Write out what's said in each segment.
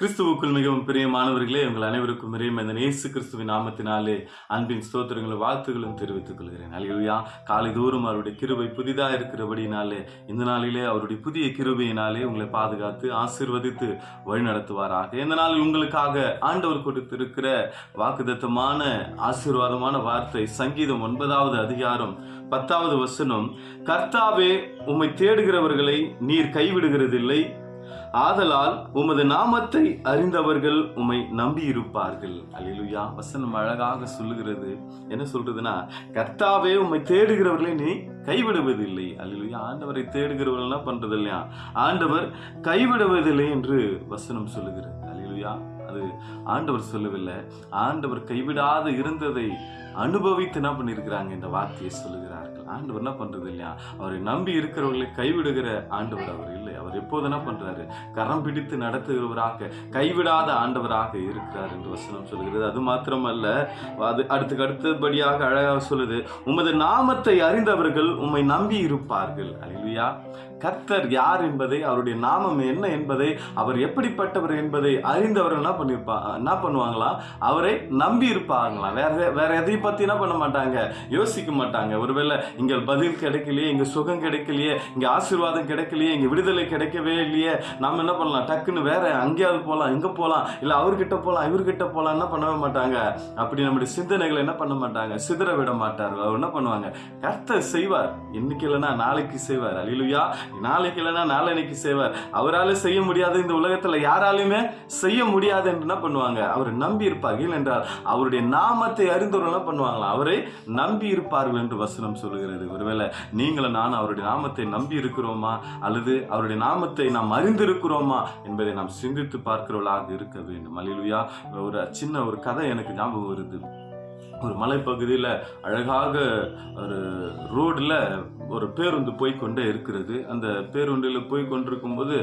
கிறிஸ்துவுக்குள் மிகவும் பிரியமானவர்களே உங்கள் அனைவருக்கும் இறையும் இந்த நேசு கிறிஸ்துவின் நாமத்தினாலே அன்பின் ஸ்தோத்திரங்களும் வாழ்த்துகளும் தெரிவித்துக் கொள்கிறேன். அலையா காலை தூரம் அவருடைய கிருபை புதிதாக இருக்கிறபடினாலே இந்த நாளிலே அவருடைய புதிய கிருபையினாலே உங்களை பாதுகாத்து ஆசீர்வதித்து வழிநடத்துவாராக. இந்த நாளில் உங்களுக்காக ஆண்டவர் கொடுத்திருக்கிற வாக்குதத்தமான ஆசீர்வாதமான வார்த்தை சங்கீதம் ஒன்பதாவது அதிகாரம் பத்தாவது வசனம் கர்த்தாவே உம்மை தேடுகிறவர்களை நீர் கைவிடுகிறதில்லை ஆதலால் உமது நாமத்தை அறிந்தவர்கள் உம்மை நம்பி இருப்பார்கள் வசனம் அழகாக சொல்லுகிறது. என்ன சொல்றதுன்னா கர்த்தாவே உம்மை தேடுகிறவர்களை நீ கைவிடுவதில்லை. அல்லா ஆண்டவரை தேடுகிறவர்கள் என்ன பண்றது இல்லையா ஆண்டவர் கைவிடுவதில்லை என்று வசனம் சொல்லுகிறது. அல்லா அது ஆண்டவர் சொல்லவில்லை. ஆண்டவர் கைவிடாத இருந்ததை அனுபவித்து என்ன பண்ணியிருக்கிறாங்க? இந்த வார்த்தையை சொல்லுகிறார்கள். ஆண்டவர் என்ன பண்றது இல்லையா அவரை நம்பி இருக்கிறவர்களை கைவிடுகிற ஆண்டவர் அவர் இல்லை. அவர் எப்போது என்ன பண்றாரு? கரம் பிடித்து நடத்துகிறவராக கைவிடாத ஆண்டவராக இருக்கிறார் என்று வசனம் சொல்கிறது அது மாத்திரமல்ல அது அடுத்துக்கு அடுத்தபடியாக அழகாக சொல்லுது உமது நாமத்தை அறிந்தவர்கள் உம்மை நம்பி இருப்பார்கள். அல்லையா கர்த்தர் யார் என்பதை அவருடைய நாமம் என்ன என்பதை அவர் எப்படிப்பட்டவர் என்பதை அறிந்தவர்கள் என்ன பண்ணிருப்பா என்ன பண்ணுவாங்களாம் அவரை நம்பி இருப்பாங்களாம். வேற வேற எதையும் பற்றி என்ன பண்ண மாட்டாங்க? யோசிக்க மாட்டாங்க. ஒருவேளை இங்கே பதில் கிடைக்கலையே இங்கே சுகம் கிடைக்கலையே இங்கே ஆசீர்வாதம் கிடைக்கலையே இங்கே விடுதலை கிடைக்கவே இல்லையே. நாம என்ன பண்ணலாம்? டக்குன்னு வேற அங்கேயாவது போகலாம் இங்க போகலாம் இல்லை அவர்கிட்ட போகலாம் இவர்கிட்ட போகலாம் என்ன பண்ணவே மாட்டாங்க. அப்படி நம்முடைய சிந்தனைகளை என்ன பண்ண மாட்டாங்க? சிதற விட மாட்டார்கள். அவர் என்ன பண்ணுவாங்க? கர்த்தர் செய்வார். இன்னைக்கு இல்லைன்னா நாளைக்கு செய்வார். அலிலுயா நாளைக்கு இல்லைன்னா நாளன்னைக்கு செய்வார். அவரால் செய்ய முடியாது இந்த உலகத்துல. யாராலையுமே செய்ய முடியாது என்று என்ன பண்ணுவாங்க? அவர் நம்பி இருப்பார்கள் என்றால் அவருடைய நாமத்தை அறிந்தவர்கள் என்ன பண்ணுவாங்களா அவரை நம்பி இருப்பார்கள் என்று வசனம் சொல்லுகிறது ஒருவேளை நீங்களும் நான் அவருடைய நாமத்தை நம்பி இருக்கிறோமா? அல்லது அவருடைய நாமத்தை நாம் அறிந்திருக்கிறோமா என்பதை நாம் சிந்தித்து பார்க்கிறவளாக இருக்க வேண்டும். அலிலுயா ஒரு சின்ன ஒரு கதை எனக்கு ஞாபகம் வருது. ஒரு மலைப்பகுதியில் அழகாக ஒரு ரோடில் ஒரு பேருந்து போய் கொண்டே இருக்கிறது. அந்த பேருந்தில் போய் கொண்டிருக்கும் போது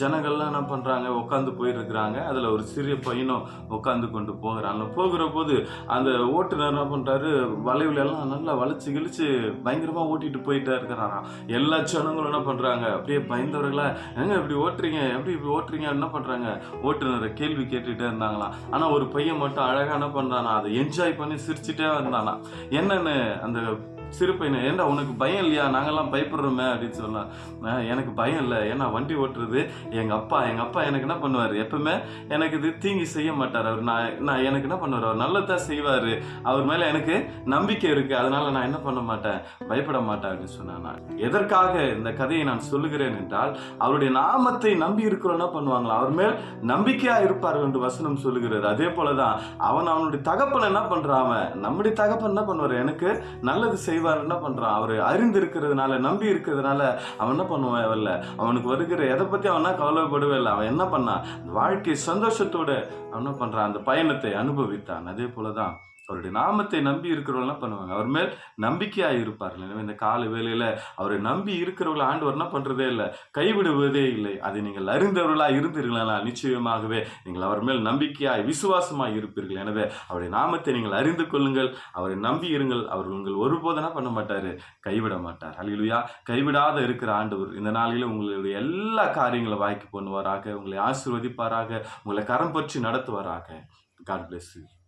ஜனங்கள்லாம் என்ன பண்ணுறாங்க உட்காந்து போயிருக்கிறாங்க. அதில் ஒரு சிறிய பையனும் உட்காந்து கொண்டு போகிறாங்க. போகிற போது அந்த ஓட்டுநர் என்ன பண்ணுறாரு வளைவுல எல்லாம் நல்லா வளைச்சு கிழிச்சு பயங்கரமாக ஓட்டிட்டு போயிட்டே இருக்கிறாராம். எல்லா ஜனங்களும் என்ன பண்ணுறாங்க அப்படியே பயந்தவர்களா எங்க இப்படி ஓட்டுறீங்க? எப்படி இப்படி ஓட்டுறீங்க? என்ன பண்ணுறாங்க ஓட்டுநரை கேள்வி கேட்டுகிட்டே இருந்தாங்களாம். ஆனால் ஒரு பையன் மட்டும் அழகாக என்ன பண்ணுறானா அதை என்ஜாய் பண்ணி சிரிச்சுட்டே வந்தானா என்னென்னு அந்த சிறு பையனை ஏன்டா உனக்கு பயம் இல்லையா? நாங்கள்லாம் பயப்படுறோமே அப்படின்னு சொன்னா எனக்கு பயம் இல்லை. ஏன்னா வண்டி ஓட்டுறது எங்கள் அப்பா எங்கள் அப்பா எனக்கு என்ன பண்ணுவார்? எப்பவுமே எனக்கு இது தீங்கி செய்ய மாட்டார். அவர் நான் நான் எனக்கு என்ன பண்ணுவார்? அவர் நல்லதான் செய்வார். அவர் மேலே எனக்கு நம்பிக்கை இருக்குது அதனால் நான் என்ன பண்ண மாட்டேன்? பயப்பட மாட்டேன் அப்படின்னு சொன்னேன் நான். எதற்காக இந்த கதையை நான் சொல்லுகிறேன் என்றால் அவருடைய நாமத்தை நம்பி இருக்கிறோம் என்ன பண்ணுவாங்களா? அவர் மேல் நம்பிக்கையாக இருப்பார்கள் என்று வசனம் சொல்லுகிறது. அதே போலதான் அவன் அவனுடைய தகப்பன் என்ன பண்ணுறான் அவன் நம்முடைய தகப்பன் என்ன பண்ணுவார்? எனக்கு நல்லது செய்வார் என்ன பண்றான்? அவர் அறிந்து இருக்கிறதுனால நம்பி இருக்கிறதுனால அவன் என்ன பண்ணுவான்? அவல்ல அவனுக்கு வருகிற எதை பத்தி அவனா கவலைப்படவே இல்லை. அவன் என்ன பண்ணான்? வாழ்க்கை சந்தோஷத்தோட அவன் என்ன பண்றான்? அந்த பயணத்தை அனுபவித்தான். அதே போலதான் அவருடைய நாமத்தை நம்பி இருக்கிறவங்க பண்ணுவாங்க. அவர் மேல் நம்பிக்கையாக இருப்பார்கள். எனவே இந்த கால வேலையில் அவரை நம்பி இருக்கிறவர்கள் ஆண்டவர் என்ன இல்லை கைவிடுவதே இல்லை. அதை நீங்கள் அறிந்தவர்களாக இருந்தீர்களா நிச்சயமாகவே நீங்கள் அவர் மேல் நம்பிக்கையாய் விசுவாசமாக இருப்பீர்கள். எனவே அவருடைய நாமத்தை நீங்கள் அறிந்து கொள்ளுங்கள். அவரை நம்பி இருங்கள். அவர் உங்கள் ஒருபோதனா பண்ண மாட்டார்? கைவிட மாட்டார். அழிலுயா கைவிடாத இருக்கிற ஆண்டவர் இந்த நாளில உங்களுடைய எல்லா காரியங்களும் வாய்க்கு பண்ணுவாராக. உங்களை ஆசீர்வதிப்பாராக. உங்களை கரம் பற்றி நடத்துவாராக. God bless you